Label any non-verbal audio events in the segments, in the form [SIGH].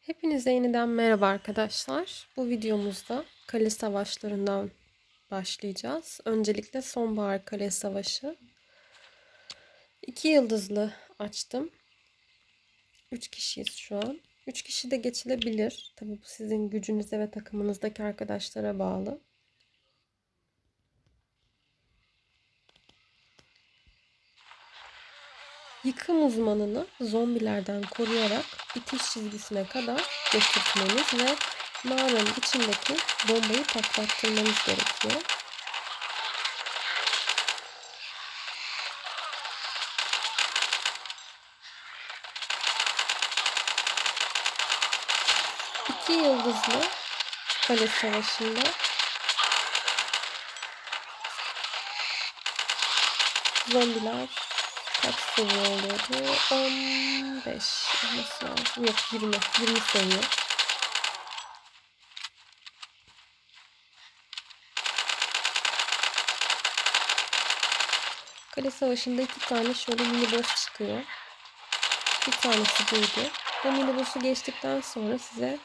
Hepinize yeniden merhaba arkadaşlar. Bu videomuzda kale savaşlarından başlayacağız. Öncelikle sonbahar kale savaşı. İki yıldızlı açtım. Üç kişiyiz şu an. Üç kişi de geçilebilir. Tabi bu sizin gücünüze ve takımınızdaki arkadaşlara bağlı. Yıkım uzmanını zombilerden koruyarak bitiş çizgisine kadar getirtmeniz ve mağaranın içindeki bombayı patlattırmanız gerekiyor. İki yıldızlı kale savaşında zombiler kaç seviye oluyordu? 15 olması lazım. Yok 20. 20 seviye. Kale savaşında iki tane şöyle mini çıkıyor. Bir tanesi buydu. Bu mini geçtikten sonra size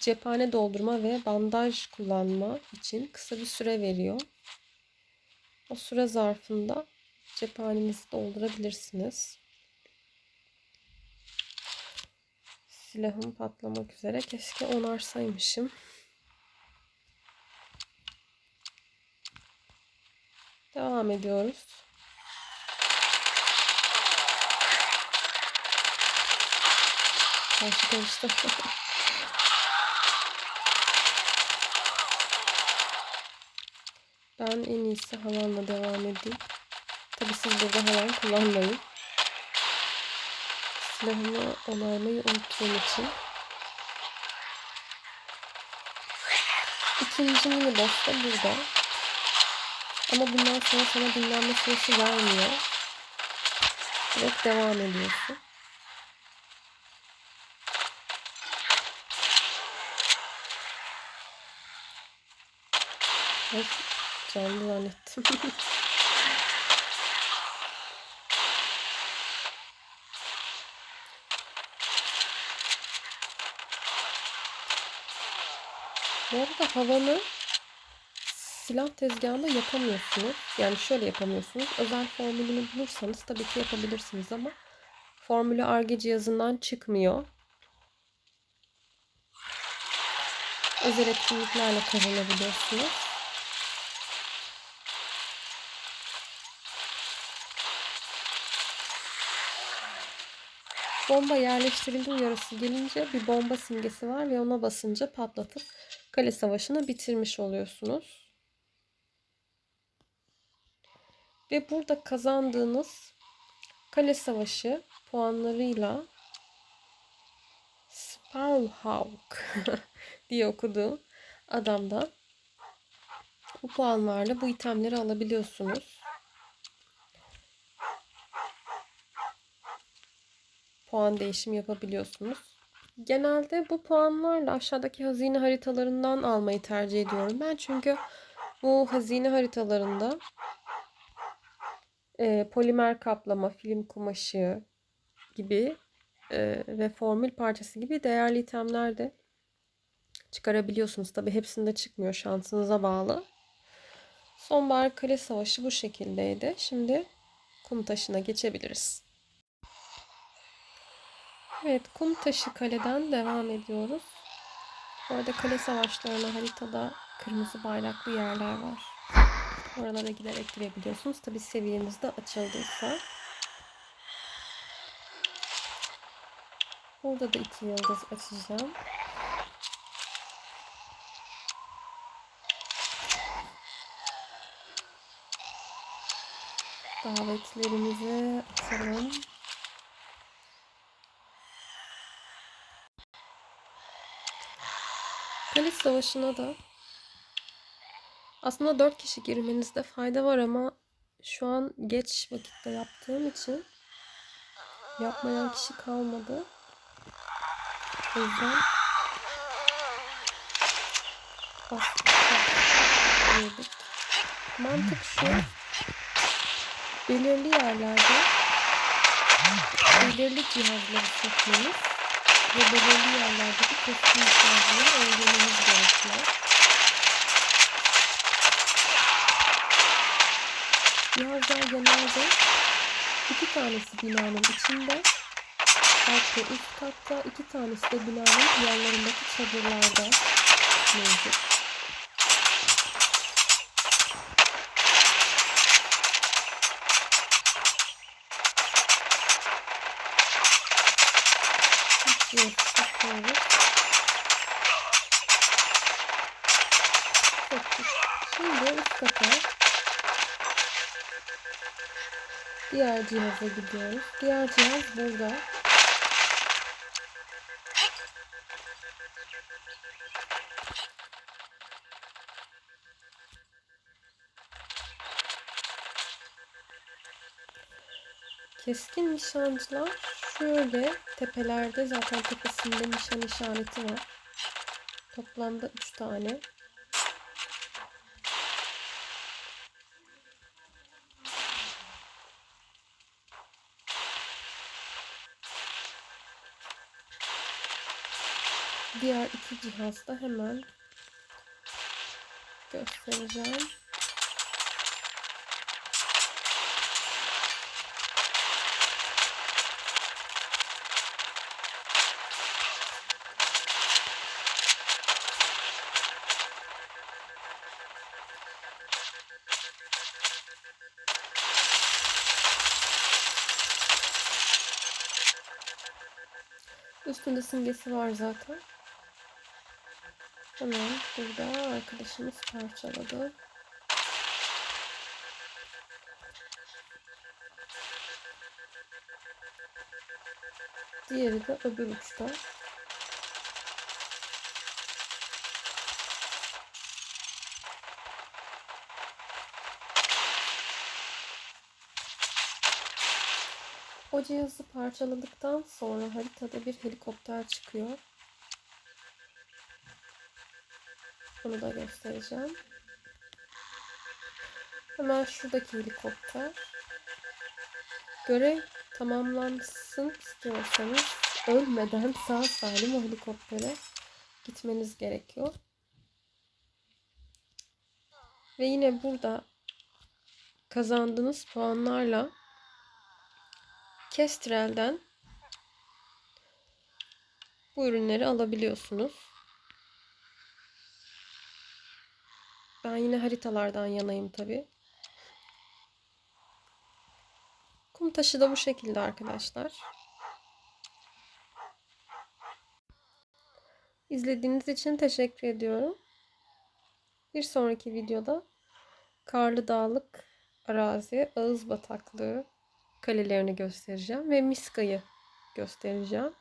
cephane doldurma ve bandaj kullanma için kısa bir süre veriyor. O süre zarfında cephanenizi doldurabilirsiniz. Silahım patlamak üzere. Keşke onarsaymışım. Devam ediyoruz. Karşı karıştı. [LAUGHS] ben en iyisi havanla devam edeyim. Tabi siz burada havan kullanmayın. Silahımı onarmayı unuttuğum için. İkinci mini boss da burada. Ama bundan sonra sana dinlenme süresi vermiyor. Direkt devam ediyorsun. Evet, canlı zannettim. [LAUGHS] Bu arada havanı silah tezgahında yapamıyorsunuz. Yani şöyle yapamıyorsunuz. Özel formülünü bulursanız tabii ki yapabilirsiniz ama formülü arge cihazından çıkmıyor. Özel etkinliklerle kazanabiliyorsunuz. Bomba yerleştirildi uyarısı gelince bir bomba simgesi var ve ona basınca patlatıp kale savaşını bitirmiş oluyorsunuz. Ve burada kazandığınız kale savaşı puanlarıyla Sparrowhawk [LAUGHS] diye okuduğum adamdan bu puanlarla bu itemleri alabiliyorsunuz. Puan değişimi yapabiliyorsunuz. Genelde bu puanlarla aşağıdaki hazine haritalarından almayı tercih ediyorum ben. Çünkü bu hazine haritalarında e, polimer kaplama, film kumaşı gibi e, ve formül parçası gibi değerli itemler de çıkarabiliyorsunuz. Tabi hepsinde çıkmıyor şansınıza bağlı. Sonbahar kale savaşı bu şekildeydi. Şimdi kum taşına geçebiliriz. Evet, kum taşı kaleden devam ediyoruz. Bu arada kale savaşlarına haritada kırmızı bayraklı yerler var. Oralara giderek girebiliyorsunuz. Tabi seviyeniz de açıldıysa. Burada da iki yıldız açacağım. Davetlerimizi atalım. Kale Savaşı'na da aslında 4 kişi girmenizde fayda var ama şu an geç vakitte yaptığım için yapmayan kişi kalmadı. O yüzden bastık. Mantık şu. Belirli yerlerde belirli cihazları seçmeniz ve belirli yerlerdeki keskin nişancıları öldürmeniz gerekiyor. Cihazlar genelde iki tanesi binanın içinde, alt ve üst katta, iki tanesi de binanın yanlarındaki çadırlarda mevcut. Evet. Şimdi üst kata diğer cihaza gidiyoruz. Diğer cihaz burada. Keskin nişancılar şöyle tepelerde zaten tepesinde nişan işareti var. Toplamda 3 tane. Diğer iki cihazda hemen göstereceğim. Üstünde simgesi var zaten. Hemen burada arkadaşımız parçaladı. Diğeri de öbür uçta. O cihazı parçaladıktan sonra haritada bir helikopter çıkıyor. Bunu da göstereceğim. Hemen şuradaki helikopter. Görev tamamlansın istiyorsanız ölmeden sağ salim o helikoptere gitmeniz gerekiyor. Ve yine burada kazandığınız puanlarla Kestrel'den bu ürünleri alabiliyorsunuz. Ben yine haritalardan yanayım tabi. Kum taşı da bu şekilde arkadaşlar. İzlediğiniz için teşekkür ediyorum. Bir sonraki videoda karlı dağlık arazi, ağız bataklığı kalelerini göstereceğim ve Miska'yı göstereceğim.